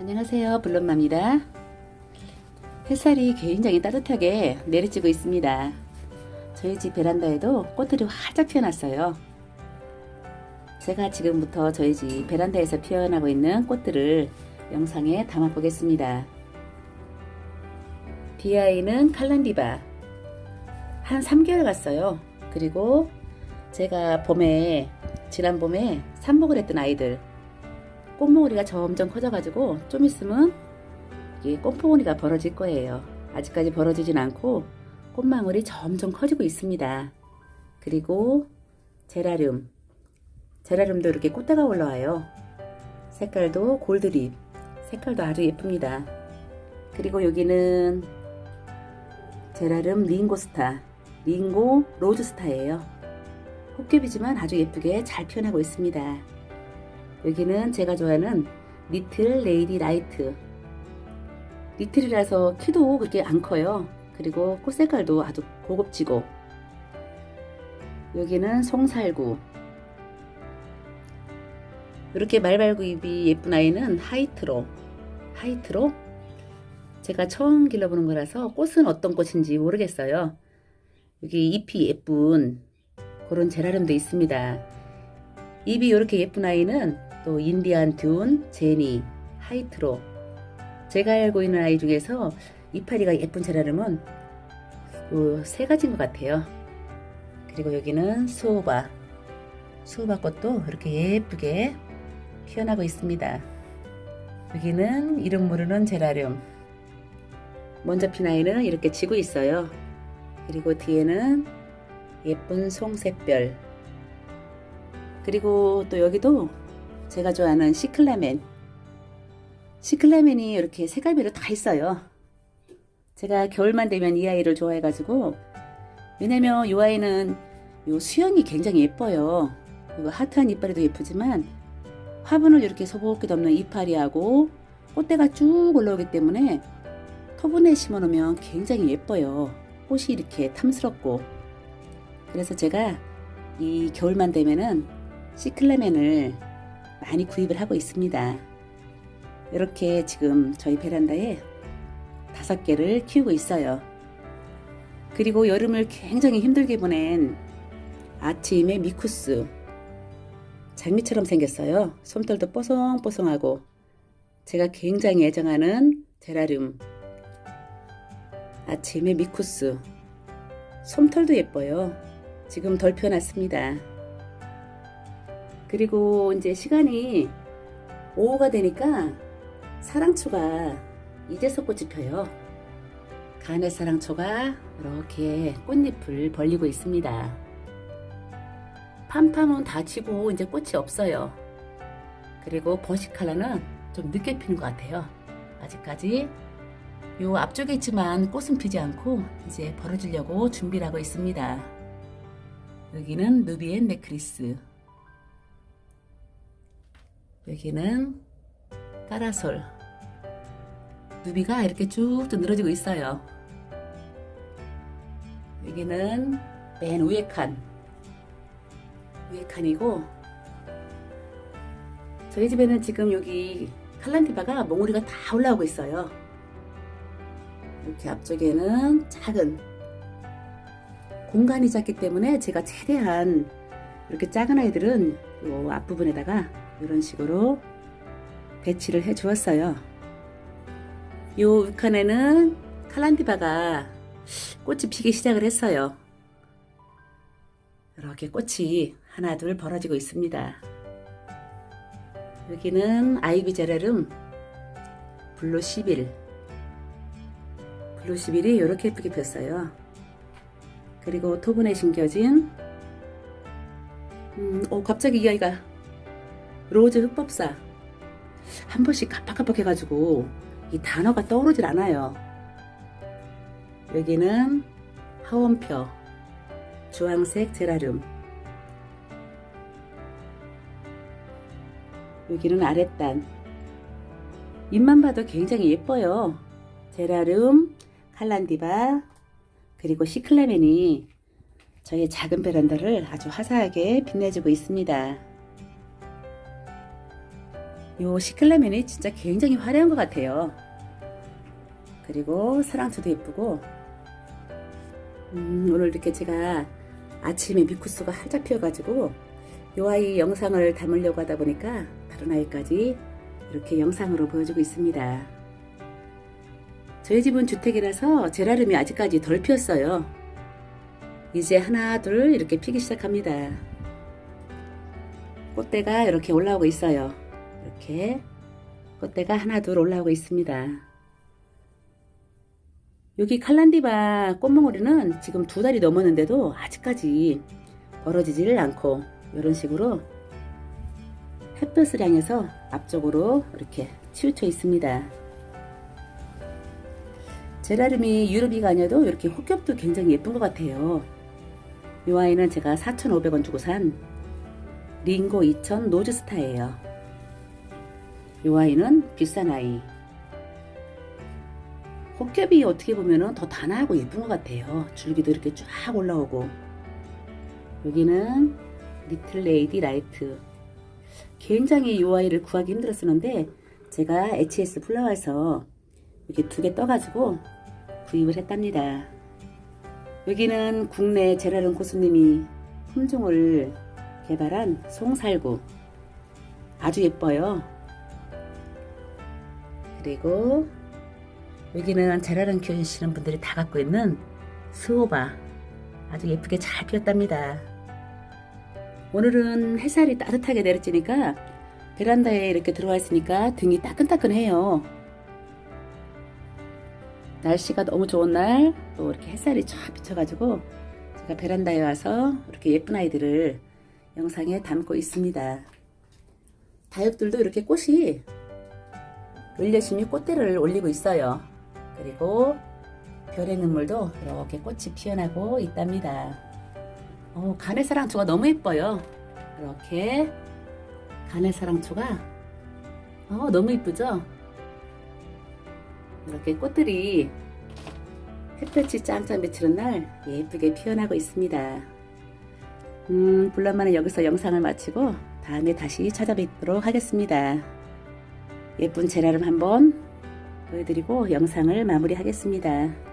안녕하세요. 블룸맘입니다. 햇살이 굉장히 따뜻하게 내리쬐고 있습니다. 저희 집 베란다에도 꽃들이 활짝 피어났어요. 제가 지금부터 저희 집 베란다에서 피어나고 있는 꽃들을 영상에 담아 보겠습니다. 비아이는 칼란디바. 한 3개월 갔어요. 그리고 제가 봄에 지난 봄에 삽목을 했던 아이들 꽃몽우리가 점점 커져가지고 좀 있으면 이게 꽃봉오리가 벌어질 거예요. 아직까지 벌어지진 않고 꽃망울이 점점 커지고 있습니다. 그리고 제라륨. 제라륨도 이렇게 꽃다가 올라와요. 색깔도 골드립. 색깔도 아주 예쁩니다. 그리고 여기는 제라륨 링고스타. 링고 로즈스타예요. 혹겹이지만 아주 예쁘게 잘 피어나고 있습니다. 여기는 제가 좋아하는 리틀 레이디 라이트 리틀이라서 키도 그렇게 안 커요. 그리고 꽃 색깔도 아주 고급지고. 여기는 송살구. 이렇게 말발구 잎이 예쁜 아이는 하이트로. 하이트로? 제가 처음 길러보는 거라서 꽃은 어떤 꽃인지 모르겠어요. 여기 잎이 예쁜 그런 제라름도 있습니다. 잎이 이렇게 예쁜 아이는 또 인디안 듄, 제니, 하이트로 제가 알고 있는 아이 중에서 이파리가 예쁜 제라름은 요세 가지인 것 같아요. 그리고 여기는 수호바 수호바 꽃도 이렇게 예쁘게 피어나고 있습니다. 여기는 이름 모르는 제라륨 먼저 핀 아이는 이렇게 지고 있어요. 그리고 뒤에는 예쁜 송색별 그리고 또 여기도 제가 좋아하는 시클라멘. 시클라멘이 이렇게 색깔별로 다 있어요. 제가 겨울만 되면 이 아이를 좋아해 가지고, 왜냐면 이 아이는 요 수영이 굉장히 예뻐요. 그리고 하트한 이파리도 예쁘지만, 화분을 이렇게 소복게 덮는 이파리하고 꽃대가 쭉 올라오기 때문에 토분에 심어 놓으면 굉장히 예뻐요. 꽃이 이렇게 탐스럽고. 그래서 제가 이 겨울만 되면은 시클라멘을 많이 구입을 하고 있습니다. 이렇게 지금 저희 베란다에 다섯 개를 키우고 있어요. 그리고 여름을 굉장히 힘들게 보낸 아침의 미쿠스. 장미처럼 생겼어요. 솜털도 뽀송뽀송하고 제가 굉장히 애정하는 제라륨. 아침의 미쿠스. 솜털도 예뻐요. 지금 덜 피어났습니다. 그리고 이제 시간이 오후가 되니까 사랑초가 이제서 꽃이 펴요. 가네 사랑초가 이렇게 꽃잎을 벌리고 있습니다. 팜팜은 다 지고 이제 꽃이 없어요. 그리고 버시칼라는 좀 늦게 피는 것 같아요. 아직까지 요 앞쪽에 있지만 꽃은 피지 않고 이제 벌어지려고 준비를 하고 있습니다. 여기는 누비엔 네크리스. 여기는 까라솔. 누비가 이렇게 쭉쭉 늘어지고 있어요. 여기는 맨 위에 칸. 위에 칸이고 저희 집에는 지금 여기 칼란티바가 몽우리가 다 올라오고 있어요. 이렇게 앞쪽에는 작은 공간이 작기 때문에 제가 최대한 이렇게 작은 아이들은 요 앞부분에다가 이런 식으로 배치를 해 주었어요. 요 칸에는 칼란디바가 꽃이 피기 시작을 했어요. 이렇게 꽃이 하나 둘 벌어지고 있습니다. 여기는 아이비 제라름 블루 11 블루 11이 이렇게 예쁘게 폈어요. 그리고 토분에 심겨진 음, 오, 갑자기 이 아이가 로즈 흑법사 한 번씩 깜빡깜빡 해가지고 이 단어가 떠오르질 않아요. 여기는 하원표 주황색 제라륨 여기는 아랫단 잎만 봐도 굉장히 예뻐요. 제라륨, 칼란디바 그리고 시클라멘이 저의 작은 베란다를 아주 화사하게 빛내주고 있습니다. 요 시클라멘이 진짜 굉장히 화려한 것 같아요. 그리고 사랑초도 예쁘고 음, 오늘 이렇게 제가 아침에 미쿠스가 활짝 피어가지고 요 아이 영상을 담으려고 하다 보니까 다른 아이까지 이렇게 영상으로 보여주고 있습니다. 저희 집은 주택이라서 제라름이 아직까지 덜 피었어요. 이제 하나 둘 이렇게 피기 시작합니다. 꽃대가 이렇게 올라오고 있어요. 이렇게 꽃대가 하나 둘 올라오고 있습니다. 여기 칼란디바 꽃몽오리는 지금 두 달이 넘었는데도 아직까지 벌어지지를 않고 이런 식으로 햇볕을 향해서 앞쪽으로 이렇게 치우쳐 있습니다. 제라름이 유럽이가 아니어도 이렇게 혹겹도 굉장히 예쁜 것 같아요. 이 아이는 제가 4,500원 주고 산 링고 2000 노즈스타예요. 이 아이는 비싼 아이. 혹겹이 어떻게 보면 더 단아하고 예쁜 것 같아요. 줄기도 이렇게 쫙 올라오고. 여기는 리틀 레이디 라이트. 굉장히 이 아이를 구하기 힘들었었는데 제가 HS 플라워에서 이렇게 두 개 떠가지고 구입을 했답니다. 여기는 국내 제라름 고수님이 품종을 개발한 송살구. 아주 예뻐요. 그리고 여기는 제라름 키우시는 분들이 다 갖고 있는 스오바. 아주 예쁘게 잘 피었답니다. 오늘은 햇살이 따뜻하게 내려지니까 베란다에 이렇게 들어와 있으니까 등이 따끈따끈해요. 날씨가 너무 좋은 날 또 이렇게 햇살이 쫙 비쳐가지고 제가 베란다에 와서 이렇게 예쁜 아이들을 영상에 담고 있습니다. 다육들도 이렇게 꽃이 열려심이 꽃대를 올리고 있어요. 그리고 별의 눈물도 이렇게 꽃이 피어나고 있답니다. 어, 가네사랑초가 너무 예뻐요. 이렇게 가네사랑초가 어, 너무 이쁘죠? 이렇게 꽃들이 햇볕이 짱짱 비치는 날 예쁘게 피어나고 있습니다. 음, 불란만은 여기서 영상을 마치고 다음에 다시 찾아뵙도록 하겠습니다. 예쁜 제라름 한번 보여드리고 영상을 마무리하겠습니다.